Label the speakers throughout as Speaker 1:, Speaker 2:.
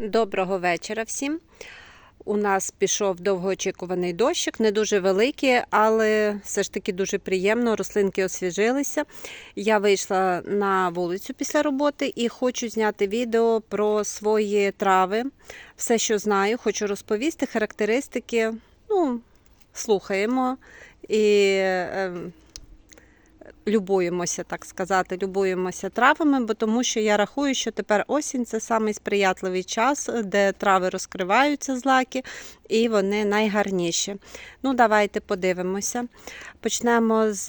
Speaker 1: Доброго вечора всім. У нас пішов довгоочікуваний дощик, не дуже великий, але все ж таки дуже приємно. Рослинки освіжилися. Я вийшла на вулицю після роботи і хочу зняти відео про свої трави. Все, що знаю, хочу розповісти, характеристики. Ну, слухаємо і е, любуємося, так сказати, любуємося травами, бо тому що я рахую, що тепер осінь це самий сприятливий час, де трави розкриваються злаки, і вони найгарніші. Ну, давайте подивимося. Почнемо з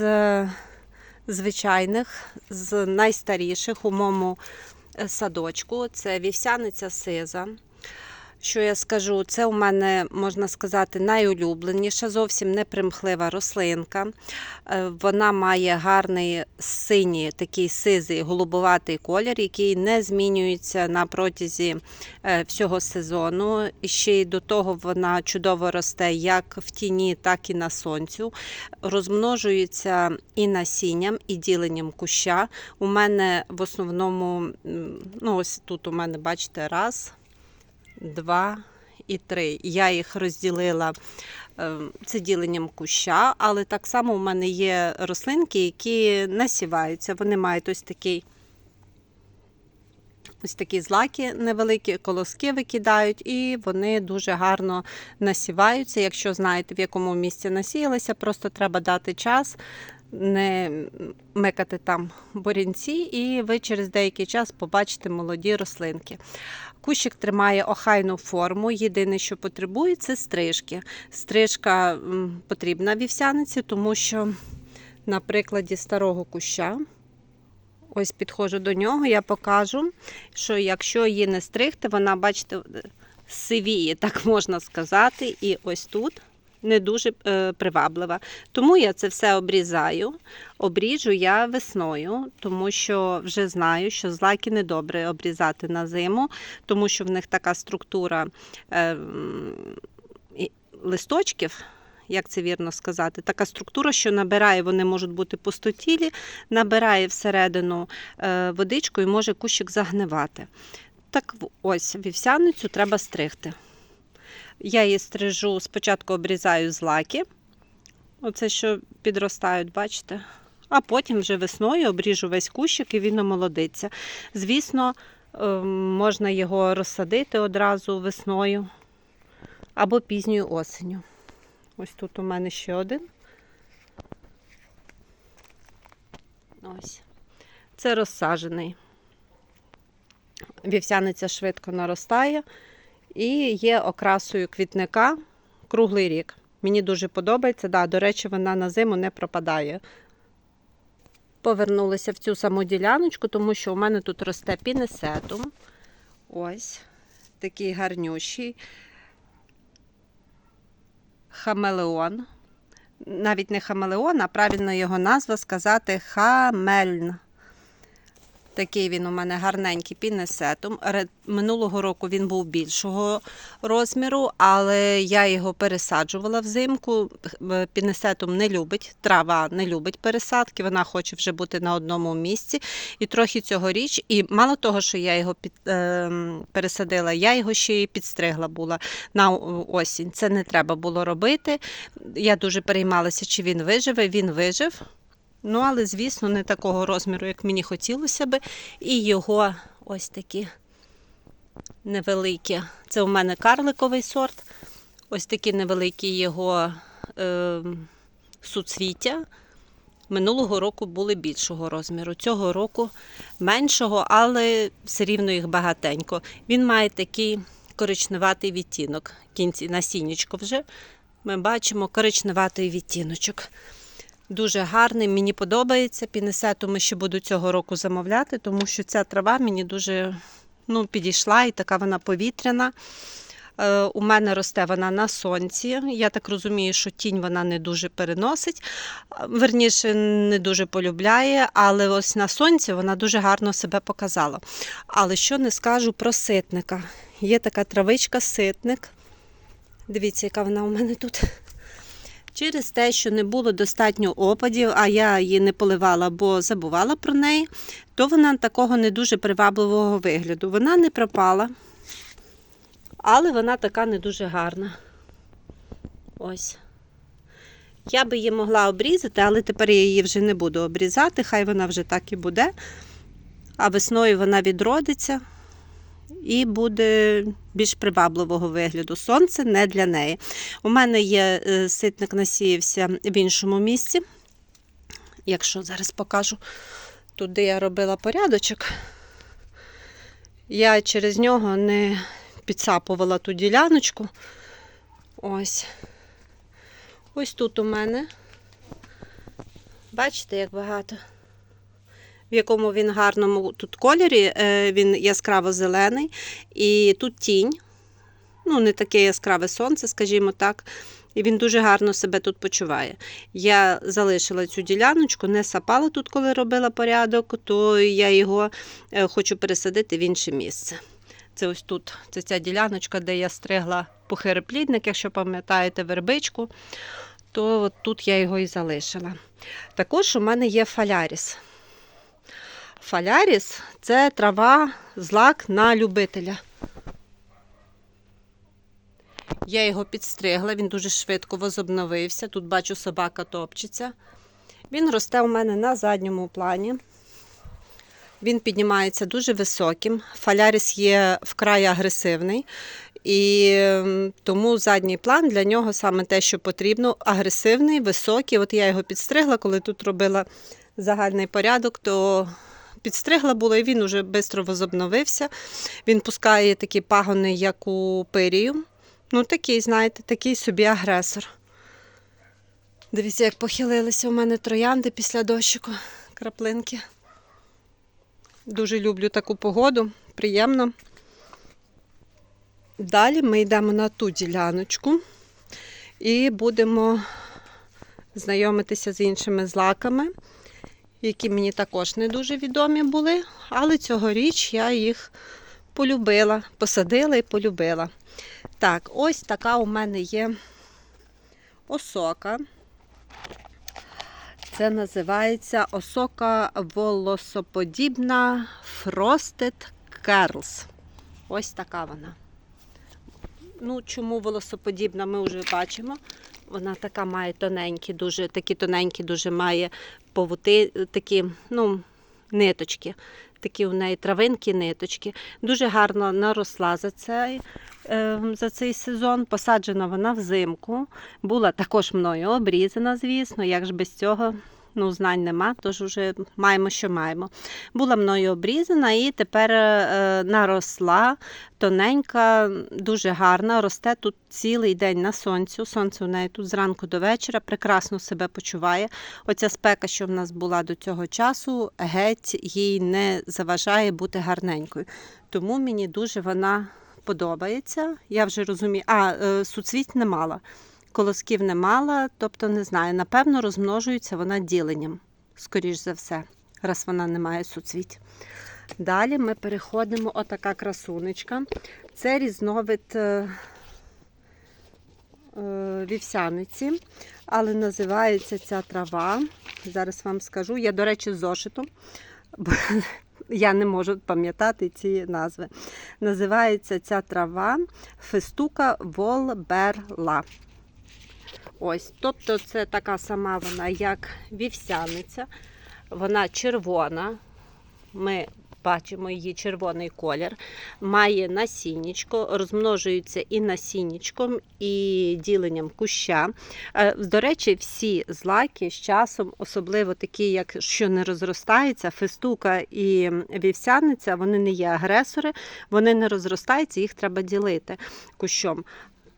Speaker 1: звичайних, з найстаріших у моєму е, садочку. Це вівсяниця сиза. Що я скажу, це у мене, можна сказати, найулюбленіша, зовсім не примхлива рослинка. Е, Вона має гарний синій, такий сизий голубоватий колір, який не змінюється на протязі е, всього сезону. І ще й до того вона чудово росте як в тіні, так і на сонцю. Розмножується і насінням, і діленням куща. У мене в основному, ну ось тут у мене, бачите, раз два і три. Я їх розділила е, це діленням куща, але так само у мене є рослинки, які насіваються. Вони мають ось такий. Ось такі злаки невеликі, колоски викидають, і вони дуже гарно насіваються. Якщо знаєте, в якому місці насіялися, просто треба дати час, не мекати там борінці, і ви через деякий час побачите молоді рослинки. Кущик тримає охайну форму. Єдине, що потребує, це стрижки. Стрижка потрібна вівсяниці, тому що на прикладі старого куща. Ось підходжу до нього, я покажу, що якщо її не стригти, вона, бачите, сивіє, так можна сказати. І ось тут не дуже е, приваблива. Тому я це все обрізаю. Обріжу я весною, тому що вже знаю, що злаки недобре обрізати на зиму, тому що в них така структура е, листочків. Як це вірно сказати, така структура, що набирає, вони можуть бути пустотілі, набирає всередину е, водичку і може кущик загнивати. Так ось вівсяницю треба стригти. Я її стрижу, спочатку обрізаю злаки, оце що підростають, бачите? А потім вже весною обріжу весь кущик і він омолодиться. Звісно, е, можна його розсадити одразу весною або пізньою осенню. Ось тут у мене ще один. Ось. Це розсаджений. Вівсяниця швидко наростає і є окрасою квітника круглий рік. Мені дуже подобається. Да, до речі, вона на зиму не пропадає. Повернулася в цю саму діляночку, тому що у мене тут росте пінесетум. Ось такий гарнющий хамелеон. Навіть не хамелеон, а правильно його назва сказати хамельн. Такий він у мене гарненький пінесетум. Ре- Минулого року він був більшого розміру, але я його пересаджувала взимку. Х- Пінесетум не любить, трава не любить пересадки, вона хоче вже бути на одному місці. І трохи цьогоріч, і мало того, що я його під, е, пересадила, я його ще й підстригла була на осінь. Це не треба було робити. Я дуже переймалася, чи він виживе. Він вижив. Ну, але, звісно, не такого розміру, як мені хотілося би. І його ось такі невеликі. Це у мене карликовий сорт. Ось такі невеликі його е, суцвіття. Минулого року були більшого розміру. Цього року меншого, але все рівно їх багатенько. Він має такий коричневатий відтінок. В кінці насіннячко вже ми бачимо коричневатий відтіночок. Дуже гарний, мені подобається. Пінесету ми ще буду цього року замовляти, тому що ця трава мені дуже ну, підійшла і така вона повітряна. Е, У мене росте вона на сонці. Я так розумію, що тінь вона не дуже переносить, верніше, не дуже полюбляє, але ось на сонці вона дуже гарно себе показала. Але що не скажу про ситника. Є така травичка ситник. Дивіться, яка вона у мене тут. Через те, що не було достатньо опадів, а я її не поливала, бо забувала про неї, то вона такого не дуже привабливого вигляду. Вона не пропала. Але вона така не дуже гарна. Ось. Я би її могла обрізати, але тепер я її вже не буду обрізати, хай вона вже так і буде. А весною вона відродиться і буде більш привабливого вигляду. Сонце не для неї. У мене є е, ситник насіявся в іншому місці. Якщо зараз покажу, туди я робила порядочок. Я через нього не підсапувала ту діляночку. Ось. Ось тут у мене. Бачите, як багато. В якому він гарному тут кольорі, е, він яскраво зелений, і тут тінь. Ну, не таке яскраве сонце, скажімо так. І він дуже гарно себе тут почуває. Я залишила цю діляночку, не сапала тут, коли робила порядок, то я його е, хочу пересадити в інше місце. Це ось тут, це ця діляночка, де я стригла похиреплідник, якщо пам'ятаєте, вербичку, то от тут я його і залишила. Також у мене є фаляріс. Фаляріс це трава злак на любителя. Я його підстригла, він дуже швидко возобновився. Тут бачу, собака топчеться. Він росте у мене на задньому плані. Він піднімається дуже високим. Фаляріс є вкрай агресивний. І тому задній план для нього саме те, що потрібно. Агресивний, високий. От я його підстригла, коли тут робила загальний порядок, то підстригла було, і він уже швидко возобновився. Він пускає такі пагони, як у пирію. Ну, такий, знаєте, такий собі агресор. Дивіться, як похилилися у мене троянди після дощику, краплинки. Дуже люблю таку погоду, приємно. Далі ми йдемо на ту діляночку і будемо знайомитися з іншими злаками, які мені також не дуже відомі були, але цьогоріч я їх полюбила, посадила і полюбила. Так, ось така у мене є осока. Це називається осока волосоподібна Frosted Curls. Ось така вона. Ну, чому волосоподібна, ми вже бачимо. Вона така має тоненькі, дуже, такі тоненькі, дуже має повути, такі, ну, ниточки. Такі у неї травинки, ниточки. Дуже гарно наросла за цей, е, за цей сезон. Посаджена вона взимку. Була також мною обрізана, звісно. Як ж без цього ну, знань нема, тож вже маємо, що маємо. Була мною обрізана і тепер е, наросла тоненька, дуже гарна. Росте тут цілий день на сонцю. Сонце у неї тут зранку до вечора, прекрасно себе почуває. Оця спека, що в нас була до цього часу, геть їй не заважає бути гарненькою. Тому мені дуже вона подобається. Я вже розумію, а е, суцвіт не мала. Колосків не мала, тобто не знаю, напевно, розмножується вона діленням, скоріш за все, раз вона не має суцвіть. Далі ми переходимо, отака красунечка. Це різновид е, е, вівсяниці, але називається ця трава. Зараз вам скажу. Я, до речі, з зошитом, бо я не можу пам'ятати ці назви. Називається ця трава фестука волберла. Ось, тобто це така сама вона, як вівсяниця. Вона червона. Ми бачимо її червоний колір. Має насіннячко, розмножується і насіннячком, і діленням куща. Е, До речі, всі злаки з часом, особливо такі, як що не розростаються, фестука і вівсяниця, вони не є агресори, вони не розростаються, їх треба ділити кущом.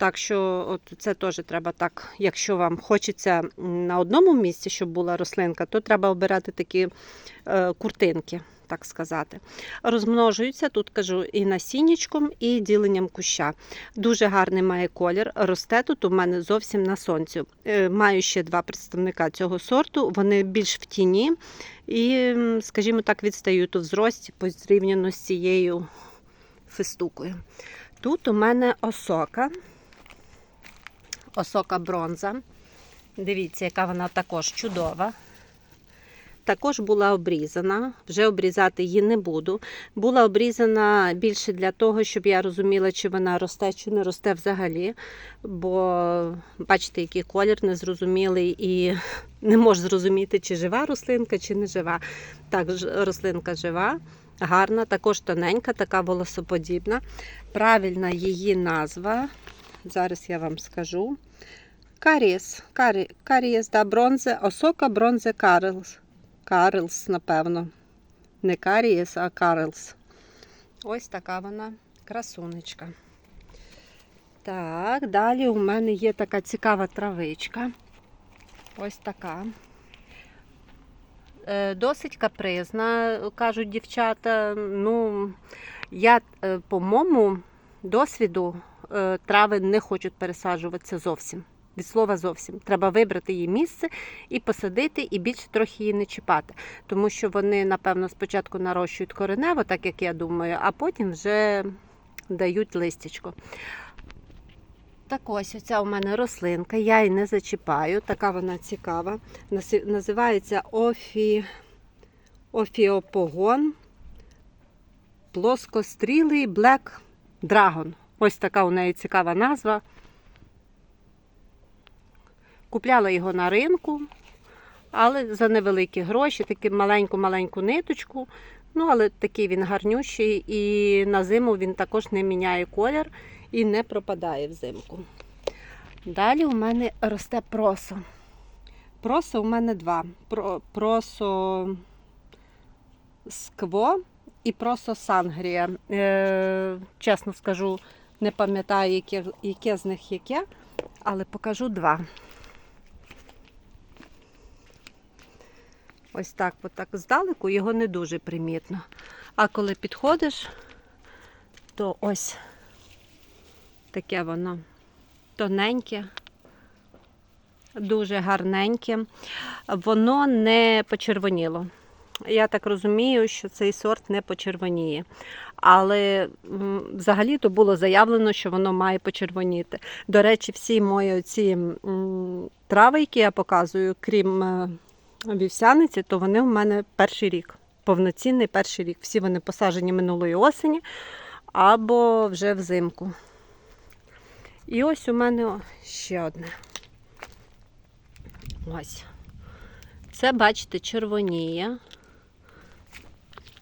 Speaker 1: Так що от це теж треба так, якщо вам хочеться на одному місці, щоб була рослинка, то треба обирати такі е, куртинки, так сказати. Розмножуються, тут кажу, і насіннячком, і діленням куща. Дуже гарний має колір. Росте тут у мене зовсім на сонці. Е, маю ще два представника цього сорту, вони більш в тіні і, скажімо так, відстають у взрості порівняно з цією фистукою. Тут у мене осока осока бронза. Дивіться, яка вона також чудова. також була обрізана. Вже обрізати її не буду. Була обрізана більше для того, щоб я розуміла, чи вона росте, чи не росте взагалі. Бо бачите, який колір незрозумілий і не можу зрозуміти, чи жива рослинка, чи не жива. Так, рослинка жива, гарна, також тоненька, така волосоподібна. Правильна її назва. Зараз я вам скажу. Каріс. Карі, карієс, да, бронзе, осока бронзе Карлс. Карлс, напевно. Не карієс, а Карлс. Ось така вона красунечка. Так, далі у мене є така цікава травичка. Ось така. Е, Досить капризна, кажуть дівчата. Ну, я, е, по моєму досвіду, трави не хочуть пересаджуватися зовсім. Від слова зовсім. Треба вибрати її місце і посадити, і більше трохи її не чіпати. Тому що вони, напевно, спочатку нарощують коренево, так як я думаю, а потім вже дають листячко. Так ось оця у мене рослинка, я її не зачіпаю, така вона цікава. Називається офі... офіопогон плоскострілий Black Dragon. Ось така у неї цікава назва. Купляла його на ринку, але за невеликі гроші, таку маленьку-маленьку ниточку. Ну, але такий він гарнющий, і на зиму він також не міняє колір і не пропадає взимку. Далі у мене росте просо. Просо у мене два. Просо скво і просо сангрія. Е, чесно скажу, не пам'ятаю, яке, яке з них яке, але покажу два. Ось так, отак здалеку його не дуже примітно. А коли підходиш, то ось таке воно тоненьке, дуже гарненьке. Воно не почервоніло. Я так розумію, що цей сорт не почервоніє. Але взагалі-то було заявлено, що воно має почервоніти. До речі, всі мої ці трави, які я показую, крім е, вівсяниці, то вони в мене перший рік. Повноцінний перший рік. Всі вони посаджені минулої осені або вже взимку. І ось у мене ще одне. Ось. Це, бачите, червоніє.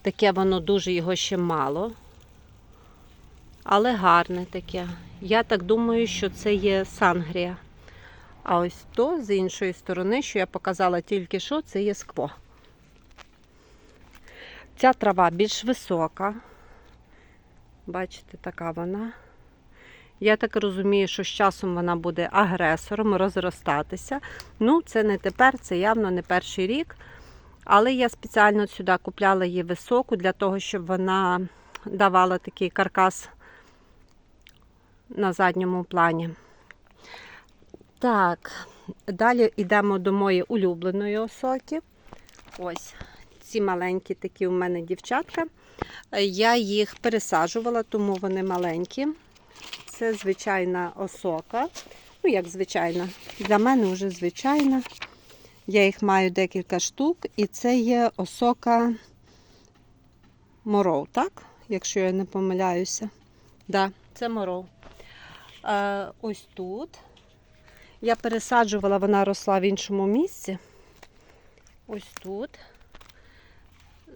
Speaker 1: Таке воно дуже його ще мало. Але гарне таке. Я так думаю, що це є сангрія. А ось то з іншої сторони, що я показала тільки що, це є скво. Ця трава більш висока. Бачите, така вона. Я так розумію, що з часом вона буде агресором, розростатися. Ну, це не тепер, це явно не перший рік. Але я спеціально сюди купляла її високу для того, щоб вона давала такий каркас на задньому плані. Так, далі йдемо до моєї улюбленої осоки. Ось ці маленькі такі у мене дівчатка. Я їх пересаджувала, тому вони маленькі. Це звичайна осока. Ну, як звичайна, для мене вже звичайна. Я їх маю декілька штук, і це є осока моров, так? Якщо я не помиляюся. Так, да, це моров. Е, ось тут. Я пересаджувала, вона росла в іншому місці. Ось тут.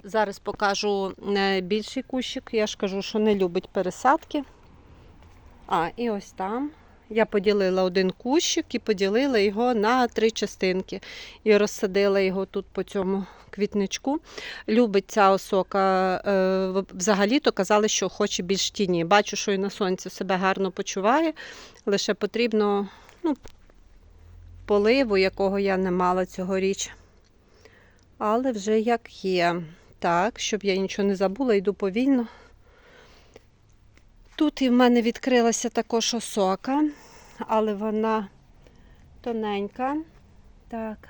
Speaker 1: Зараз покажу е, більший кущик. Я ж кажу, що не любить пересадки. А, і ось там. Я поділила один кущик і поділила його на три частинки. І розсадила його тут по цьому квітничку. Любить ця осока. е, Взагалі-то казали, що хоче більш тіні. Бачу, що і на сонці себе гарно почуває. Лише потрібно ну, поливу, якого я не мала цьогоріч. Але вже як є. Так, щоб я нічого не забула, йду повільно. Тут і в мене відкрилася також осока, але вона тоненька. Так.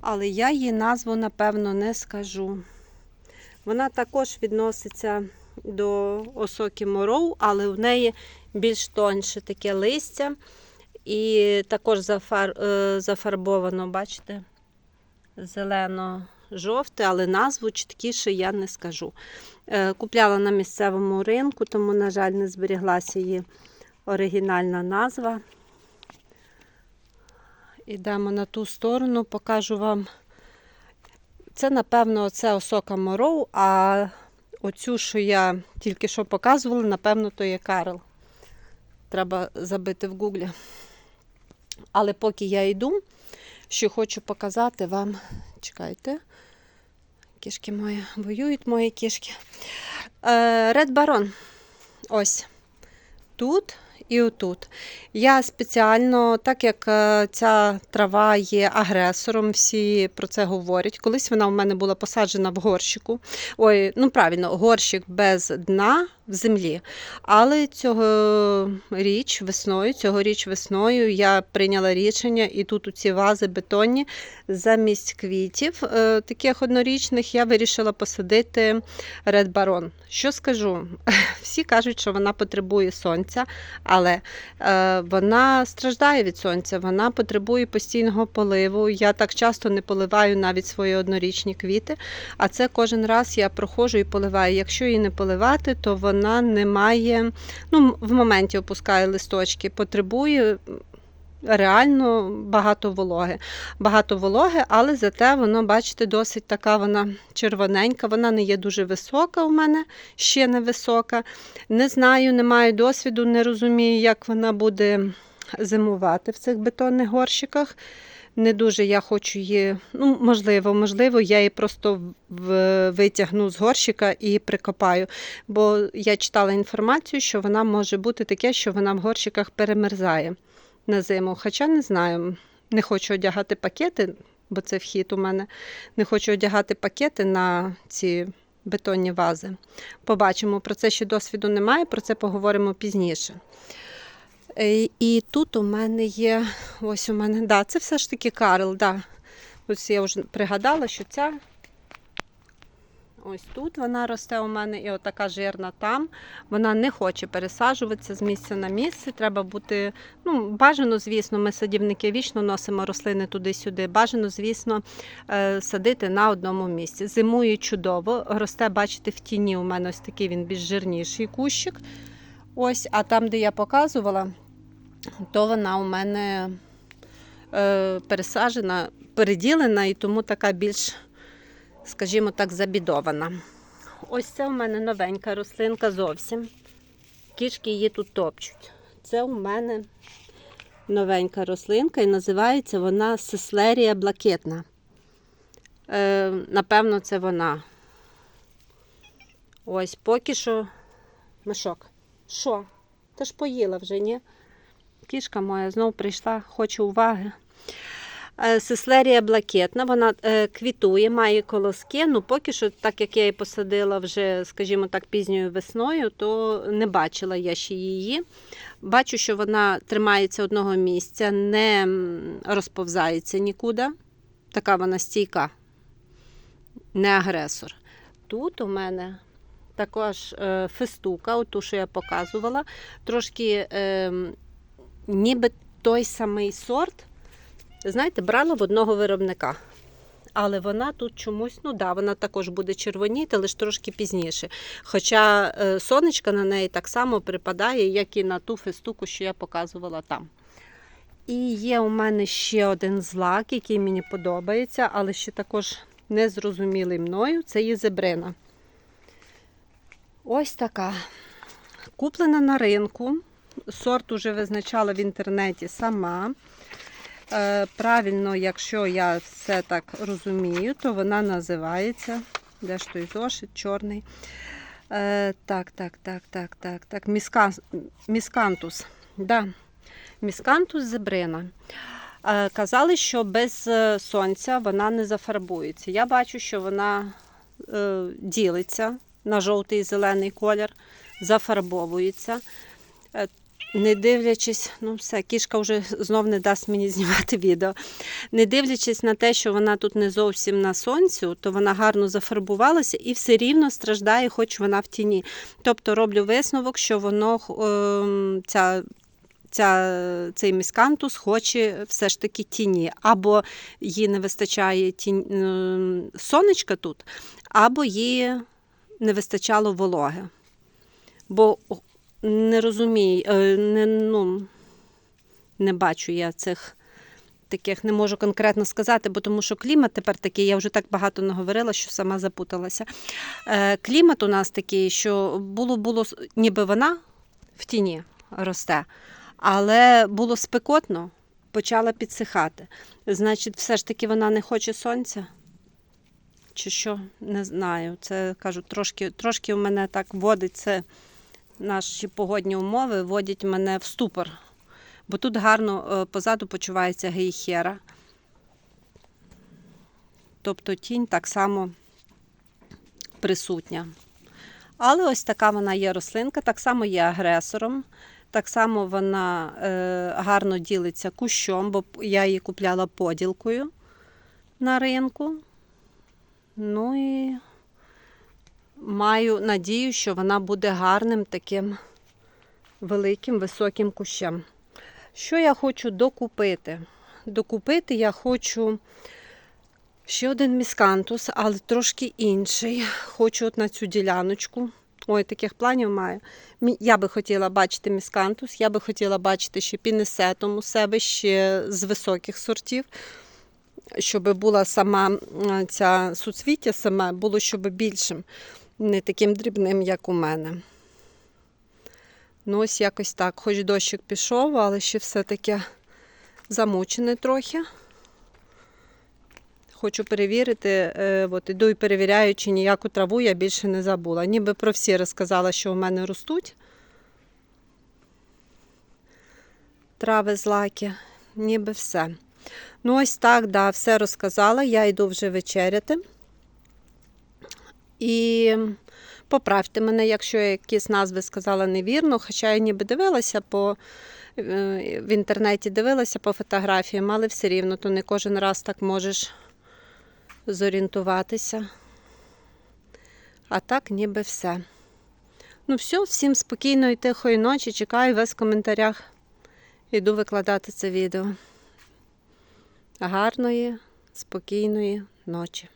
Speaker 1: Але я її назву, напевно, не скажу. Вона також відноситься до осоки моров, але в неї більш тонше таке листя. І також зафар... е, зафарбовано, бачите, зелено жовте, але назву чіткіше я не скажу. Е, Купляла на місцевому ринку, тому, на жаль, не зберіглася її оригінальна назва. Ідемо на ту сторону, покажу вам. Це, напевно, це осока мороу, а оцю, що я тільки що показувала, напевно, то є Карл. Треба забити в гуглі. Але поки я йду, що хочу показати вам. Чекайте. Кішки мої воюють мої кішки. Е, Ред Барон. Ось тут і отут. Я спеціально, так як е, ця трава є агресором, всі про це говорять. Колись вона у мене була посаджена в горщику. Ой, ну правильно, горщик без дна в землі. Але цього річ весною, цьогоріч весною я прийняла рішення, і тут у ці вази бетонні замість квітів, е, таких однорічних, я вирішила посадити Red Baron. Що скажу? Всі кажуть, що вона потребує сонця, але е, вона страждає від сонця, вона потребує постійного поливу. Я так часто не поливаю навіть свої однорічні квіти, а це кожен раз я проходжу і поливаю. Якщо її не поливати, то вона не має, ну, в моменті опускає листочки, потребує реально багато вологи. Багато вологи, але зате воно, бачите, досить така вона червоненька. Вона не є дуже висока у мене, ще не висока. Не знаю, не маю досвіду, не розумію, як вона буде зимувати в цих бетонних горщиках. Не дуже я хочу її, ну, можливо, можливо, я її просто витягну з горщика і прикопаю. Бо я читала інформацію, що вона може бути таке, що вона в горщиках перемерзає на зиму. Хоча не знаю, не хочу одягати пакети, бо це вхід у мене. Не хочу одягати пакети на ці бетонні вази. Побачимо, про це ще досвіду немає, про це поговоримо пізніше. Е, І тут у мене є, ось у мене, да, це все ж таки Карл, да. Ось я вже пригадала, що ця ось тут вона росте у мене, і отака жирна там. Вона не хоче пересаджуватися з місця на місце. Треба бути, ну, бажано, звісно, ми садівники вічно носимо рослини туди-сюди. Бажано, звісно, е, садити на одному місці. Зимує чудово, росте, бачите, в тіні у мене ось такий він більш жирніший кущик. Ось, а там, де я показувала, то вона у мене е, пересаджена, переділена і тому така більш, скажімо так, забідована. Ось це у мене новенька рослинка зовсім. Кішки її тут топчуть. Це у мене новенька рослинка і називається вона Сеслерія блакитна. Е, напевно, це вона. Ось поки що мешок. Що? Ти ж поїла вже, ні? Кішка моя знов прийшла, хоче уваги. Е, Сеслерія блакитна, вона е, квітує, має колоски. Ну, поки що, так як я її посадила вже, скажімо так, пізньою весною, то не бачила я ще її. Бачу, що вона тримається одного місця, не розповзається нікуди. Така вона стійка, не агресор. Тут у мене також е, фестука, оту, що я показувала, трошки е, ніби той самий сорт. Знаєте, брала в одного виробника. Але вона тут чомусь, ну да, вона також буде червоніти, лише трошки пізніше. Хоча е, сонечка на неї так само припадає, як і на ту фестуку, що я показувала там. І є у мене ще один злак, який мені подобається, але ще також незрозумілий мною. Це єзебрина. Ось така. Куплена на ринку. Сорт уже визначала в інтернеті сама. Е, правильно, якщо я все так розумію, то вона називається. Де ж той зошит чорний? Е, так, так, так, так, так, так. Міска, міскантус. Да. Міскантус зебрина. Е, казали, що без сонця вона не зафарбується. Я бачу, що вона ділиться на жовтий і зелений колір, зафарбовується. Не дивлячись, ну все, кішка вже знов не дасть мені знімати відео. Не дивлячись на те, що вона тут не зовсім на сонцю, то вона гарно зафарбувалася і все рівно страждає, хоч вона в тіні. Тобто роблю висновок, що воно ем, ця. ця, цей міскантус хоче все ж таки тіні. Або їй не вистачає тінь, ем, сонечка тут, або їй не вистачало вологи. Бо не розумію, е, не, ну, не бачу я цих таких, не можу конкретно сказати, бо тому що клімат тепер такий, я вже так багато наговорила, що сама запуталася. Е, клімат у нас такий, що було, було ніби вона в тіні росте, але було спекотно, почала підсихати. Значить, все ж таки вона не хоче сонця. Чи що? Не знаю. Це кажу, трошки, трошки у мене так вводить це наші погодні умови, вводять мене в ступор. Бо тут гарно е, позаду почувається гейхера. Тобто тінь так само присутня. Але ось така вона є рослинка, так само є агресором. Так само вона е, гарно ділиться кущом, бо я її купляла поділкою на ринку. Ну і маю надію, що вона буде гарним таким великим високим кущем. Що я хочу докупити? Докупити я хочу ще один міскантус, але трошки інший. Хочу от на цю діляночку. Ой, таких планів маю. Я би хотіла бачити міскантус, я би хотіла бачити ще пінесетом у себе ще з високих сортів, щоб була сама ця суцвіття саме було щоб більшим, не таким дрібним, як у мене. Ну, ось якось так. Хоч дощик пішов, але ще все-таки замучене трохи. Хочу перевірити, е, от іду і перевіряю, чи ніяку траву я більше не забула. Ніби про всі розказала, що у мене ростуть. Трави злаки, ніби все. Ну, ось так, да, все розказала. Я йду вже вечеряти. І поправте мене, якщо я якісь назви сказала невірно, хоча я ніби дивилася по е, в інтернеті, дивилася по фотографіям, але все рівно, то не кожен раз так можеш зорієнтуватися. А так, ніби все. Ну, все, всім спокійної, тихої ночі. Чекаю вас в коментарях. Іду викладати це відео. Гарної, спокійної ночі.